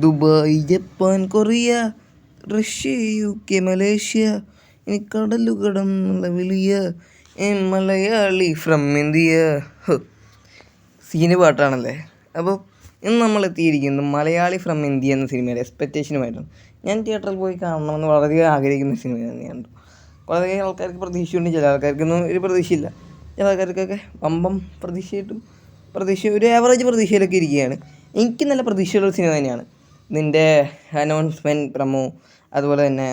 Dubai Japan Korea Russia U K Malaysia ഇനി കടലു കടന്നുള്ള a Malayali from India. Scene പാട്ടാണല്ലേ? അപ്പോൾ ഇന്ന് നമ്മൾ എത്തിയിരിക്കുന്നത് മലയാളി ഫ്രം ഇന്ത്യ എന്ന സിനിമയുടെ എക്സ്പെക്റ്റേഷനുമായിട്ടാണ് ഞാൻ തിയേറ്ററിൽ പോയി കാണണമെന്ന് വളരെയധികം ആഗ്രഹിക്കുന്ന സിനിമ തന്നെയാണ് വളരെ ആൾക്കാർക്ക് പ്രതീക്ഷയുണ്ട് ചില ആൾക്കാർക്കൊന്നും ഒരു പ്രതീക്ഷയില്ല. ചില ആൾക്കാർക്കൊക്കെ വമ്പം പ്രതീക്ഷയായിട്ടും പ്രതീക്ഷ ഒരു ആവറേജ് പ്രതീക്ഷയിലൊക്കെ ഇരിക്കുകയാണ്. എനിക്ക് നല്ല പ്രതീക്ഷയുള്ള സിനിമ തന്നെയാണ്. ഇതിന്റെ അനൗൺസ്മെന്റ് പ്രമോ അതുപോലെ തന്നെ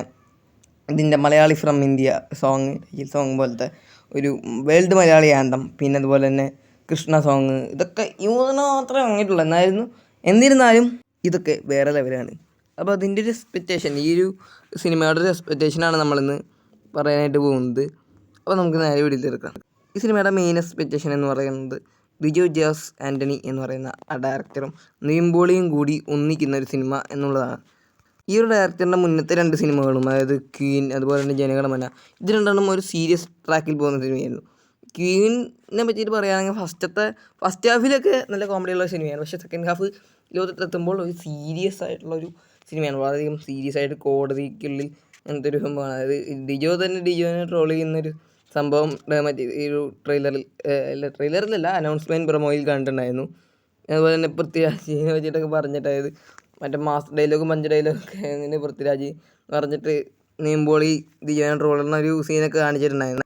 ഇതിന്റെ മലയാളി ഫ്രം ഇന്ത്യ സോങ് ഈ സോങ് പോലത്തെ ഒരു വേൾഡ് മലയാളി ആന്തം പിന്നെ അതുപോലെ തന്നെ കൃഷ്ണ സോങ് ഇതൊക്കെ യൂസിന് മാത്രമേ വാങ്ങിയിട്ടുള്ളൂ എന്നായിരുന്നു? എന്നിരുന്നാലും ഇതൊക്കെ വേറെ ലെവലാണ് അപ്പോൾ അതിന്റെ ഒരു എക്സ്പെക്റ്റേഷൻ ഈ ഒരു സിനിമയുടെ ഒരു എക്സ്പെക്റ്റേഷനാണ് നമ്മളിന്ന് പറയാനായിട്ട് പോകുന്നത്. അപ്പോൾ നമുക്ക് നേരെ വീട്ടിലെടുക്കാം ഈ സിനിമയുടെ മെയിൻ എക്സ്പെക്റ്റേഷൻ എന്ന് പറയുന്നത് ബിജു ജോസ് ആന്റണി എന്ന് പറയുന്ന ആ ഡയറക്ടറും നീമ്പോളിയും കൂടി ഒന്നിക്കുന്ന ഒരു സിനിമ എന്നുള്ളതാണ്. ഈ ഒരു ഡയറക്ടറിന്റെ മുന്നത്തെ രണ്ട് സിനിമകളും അതായത് ക്വീൻ അതുപോലെ തന്നെ ജനഗണമന ഇത് രണ്ടെണ്ണം ഒരു സീരിയസ് ട്രാക്കിൽ പോകുന്ന സിനിമയായിരുന്നു ക്വീനിനെ പറ്റിയിട്ട് പറയുകയാണെങ്കിൽ ഫസ്റ്റത്തെ ഫസ്റ്റ് ഹാഫിലൊക്കെ നല്ല കോമഡിയുള്ള സിനിമയാണ് പക്ഷേ സെക്കൻഡ് ഹാഫ് ലോകത്തെത്തുമ്പോൾ ഒരു സീരിയസ് ആയിട്ടുള്ള ഒരു സിനിമയാണ് വളരെയധികം സീരിയസ് ആയിട്ട് കോടതിക്കുള്ളിൽ അങ്ങനത്തെ ഒരു സംഭവമാണ്. അതായത് ഡിജോ തന്നെ ഡിജോനെ ട്രോൾ ചെയ്യുന്നൊരു സംഭവം മറ്റേ ഈ ഒരു ട്രെയിലറിൽ അല്ല ട്രെയിലറിലല്ല അനൗൺസ്മെന്റ് പ്രൊമോയിൽ കണ്ടിട്ടുണ്ടായിരുന്നു. അതുപോലെ തന്നെ പൃഥ്വിരാജിനെ വെച്ചിട്ടൊക്കെ പറഞ്ഞിട്ടായത് മറ്റേ മാസ് ഡയലോഗും പഞ്ച് ഡയലോഗൊക്കെ അങ്ങനെ പൃഥ്വിരാജ് പറഞ്ഞിട്ട് നീമ്പോളി ട്രോൾ റോളറിന് ഒരു സീനൊക്കെ കാണിച്ചിട്ടുണ്ടായിരുന്നു.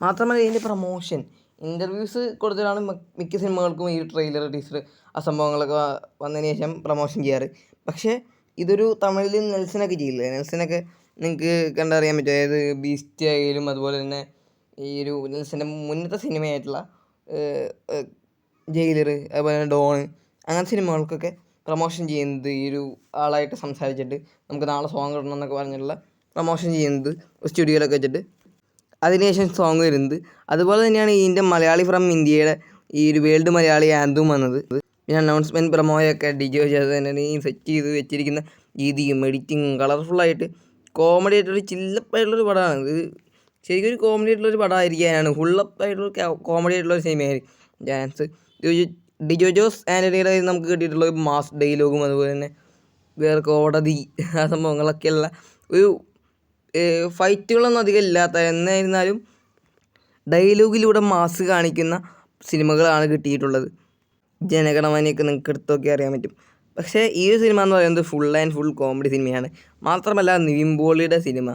മാത്രമല്ല ഇതിന്റെ പ്രൊമോഷൻ ഇന്റർവ്യൂസ് കൊടുത്തിട്ടാണ് മിക്ക സിനിമകൾക്കും ഈ ട്രെയിലർ ടീസർ ആ സംഭവങ്ങളൊക്കെ വന്നതിന് ശേഷം പ്രൊമോഷൻ ചെയ്യാറ്. പക്ഷേ ഇതൊരു തമിഴിൽ നെൽസനൊക്കെ ചെയ്യില്ലേ നെൽസനൊക്കെ നിങ്ങൾക്ക് കണ്ടറിയാൻ പറ്റും. അതായത് ബീസ്റ്റ് ആയാലും അതുപോലെ തന്നെ ഈ ഒരു നെൽസന്റെ മുന്നത്തെ സിനിമയായിട്ടുള്ള ജയിലർ അതുപോലെ തന്നെ ഡോണ് അങ്ങനത്തെ സിനിമകൾക്കൊക്കെ പ്രൊമോഷൻ ചെയ്യുന്നത് ഈ ഒരു ആളായിട്ട് സംസാരിച്ചിട്ട് നമുക്ക് നാളെ സോങ് ഇടണം എന്നൊക്കെ പറഞ്ഞിട്ടുള്ള പ്രൊമോഷൻ ചെയ്യുന്നത് സ്റ്റുഡിയോയിലൊക്കെ വെച്ചിട്ട്. അതിനുശേഷം സോങ് വരുന്നത്. അതുപോലെ തന്നെയാണ് ഇതിന്റെ മലയാളി ഫ്രം ഇന്ത്യയുടെ ഈ ഒരു വേൾഡ് മലയാളി ആന്തും വന്നത്. പിന്നെ അനൗൺസ്മെന്റ് പ്രമോയൊക്കെ ഡിജോ ചെയ്ത് തന്നെ സെറ്റ് ചെയ്ത് വെച്ചിരിക്കുന്ന രീതിയും എഡിറ്റിങ്ങും കളർഫുള്ളായിട്ട് കോമഡി ആയിട്ടൊരു ചില്ലപ്പായിട്ടുള്ളൊരു പടമാണ്. ഇത് ശരിക്കും ഒരു കോമഡി ആയിട്ടുള്ളൊരു പടമായിരിക്കാനാണ് ഫുള്ളപ്പായിട്ടുള്ള കോമഡി ആയിട്ടുള്ള ഒരു സിനിമയായിരിക്കും ഡാൻസ് ഡിജോ ജോസ് ആന്റണിയുടെ നമുക്ക് കിട്ടിയിട്ടുള്ള ഒരു മാസ് ഡയലോഗും അതുപോലെ തന്നെ വേറെ കോടതി ആ സംഭവങ്ങളൊക്കെയുള്ള ഒരു ഫൈറ്റുകളൊന്നും അധികം ഇല്ലാത്ത എന്നായിരുന്നാലും ഡയലോഗിലൂടെ മാസ് കാണിക്കുന്ന സിനിമകളാണ് കിട്ടിയിട്ടുള്ളത്. ജനഗണമനയൊക്കെ നിങ്ങൾക്ക് എടുത്തൊക്കെ അറിയാൻ പറ്റും. പക്ഷേ ഈ ഒരു സിനിമ എന്ന് പറയുന്നത് ഫുൾ ആൻഡ് ഫുൾ കോമഡി സിനിമയാണ് മാത്രമല്ല നിവിംബോളിയുടെ സിനിമ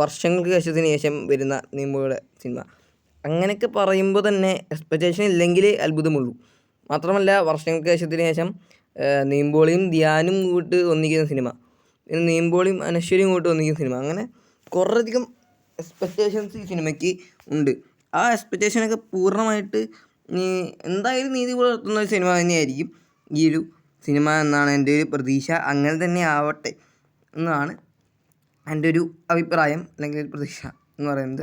വർഷങ്ങൾക്ക് ശേഷത്തിന് ശേഷം വരുന്ന നിവിമ്പോളിയുടെ സിനിമ. അങ്ങനെയൊക്കെ പറയുമ്പോൾ തന്നെ എക്സ്പെക്റ്റേഷൻ ഇല്ലെങ്കിൽ അത്ഭുതമുള്ളൂ. മാത്രമല്ല വർഷങ്ങൾക്ക് ശേഷത്തിന് ശേഷം നീമ്പോളിയും ധ്യാനും കൂട്ട് ഒന്നിക്കുന്ന സിനിമ. പിന്നെ നീമ്പോളിയും അനശ്വരിയും കൂട്ട് ഒന്നിക്കുന്ന സിനിമ. അങ്ങനെ കുറേയധികം എക്സ്പെക്റ്റേഷൻസ് ഈ സിനിമയ്ക്ക് ഉണ്ട്. ആ എക്സ്പെക്റ്റേഷനൊക്കെ പൂർണമായിട്ട് എന്തായാലും നീതി പുലർത്തുന്ന ഒരു സിനിമ തന്നെയായിരിക്കും ഈ ഒരു സിനിമ എന്നാണ് എന്റെ ഒരു പ്രതീക്ഷ. അങ്ങനെ തന്നെ ആവട്ടെ എന്നാണ് എന്റെ ഒരു അഭിപ്രായം അല്ലെങ്കിൽ ഒരു പ്രതീക്ഷ എന്ന് പറയുന്നത്.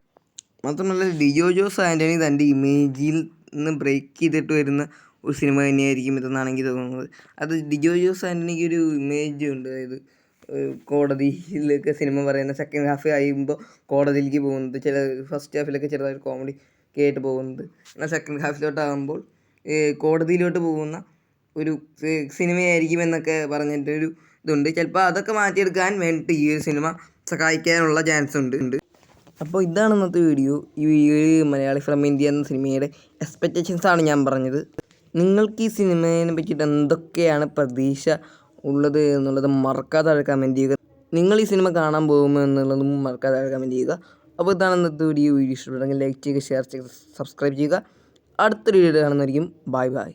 മാത്രമല്ല ഡിജോ ജോസ് ആന്റണി തന്റെ ഇമേജിൽ നിന്ന് ബ്രേക്ക് ചെയ്തിട്ട് വരുന്ന ഒരു സിനിമ തന്നെയായിരിക്കും ഇതെന്നാണ് എനിക്ക് തോന്നുന്നത്. അത് ഡിജോ ജോസ് ആന്റണിക്ക് ഒരു ഇമേജ് ഉണ്ട്. അതായത് കോടതിയിലൊക്കെ സിനിമ പറയുന്ന സെക്കൻഡ് ഹാഫ് കഴിയുമ്പോൾ കോടതിയിലേക്ക് പോകുന്നത് ചില ഫസ്റ്റ് ഹാഫിലൊക്കെ ചെറുതായിട്ട് കോമഡി കേട്ട് പോകുന്നത്. എന്നാൽ സെക്കൻഡ് ഹാഫിലോട്ടാകുമ്പോൾ കോടതിയിലോട്ട് പോകുന്ന ഒരു സിനിമയായിരിക്കും എന്നൊക്കെ പറഞ്ഞിട്ടൊരു ഇതുണ്ട്. ചിലപ്പോൾ അതൊക്കെ മാറ്റിയെടുക്കാൻ വേണ്ടിയിട്ട് ഈ ഒരു സിനിമ സഹായിക്കാനുള്ള ചാൻസ് ഉണ്ട്. ഉണ്ട്. അപ്പോൾ ഇതാണ് ഇന്നത്തെ വീഡിയോ ഈ വീഡിയോയിൽ മലയാളി ഫ്രം ഇന്ത്യ എന്ന സിനിമയുടെ എക്സ്പെക്റ്റേഷൻസ് ആണ് ഞാൻ പറഞ്ഞത്. നിങ്ങൾക്ക് ഈ സിനിമയെ പറ്റിയിട്ട് എന്തൊക്കെയാണ് പ്രതീക്ഷ ഉള്ളത് എന്നുള്ളത് മറക്കാതെ കമന്റ് ചെയ്യുക. നിങ്ങൾ ഈ സിനിമ കാണാൻ പോകുമോ എന്നുള്ളതും മറക്കാതെ കമന്റ് ചെയ്യുക. അപ്പോൾ ഇതാണ് ഇന്നത്തെ വീഡിയോ വീഡിയോ ഇഷ്ടപ്പെട്ടെങ്കിൽ ലൈക്ക് ചെയ്യുക ഷെയർ ചെയ്യുക സബ്സ്ക്രൈബ് ചെയ്യുക. അടുത്തൊരു വീഡിയോ കാണുന്നതായിരിക്കും. Bye bye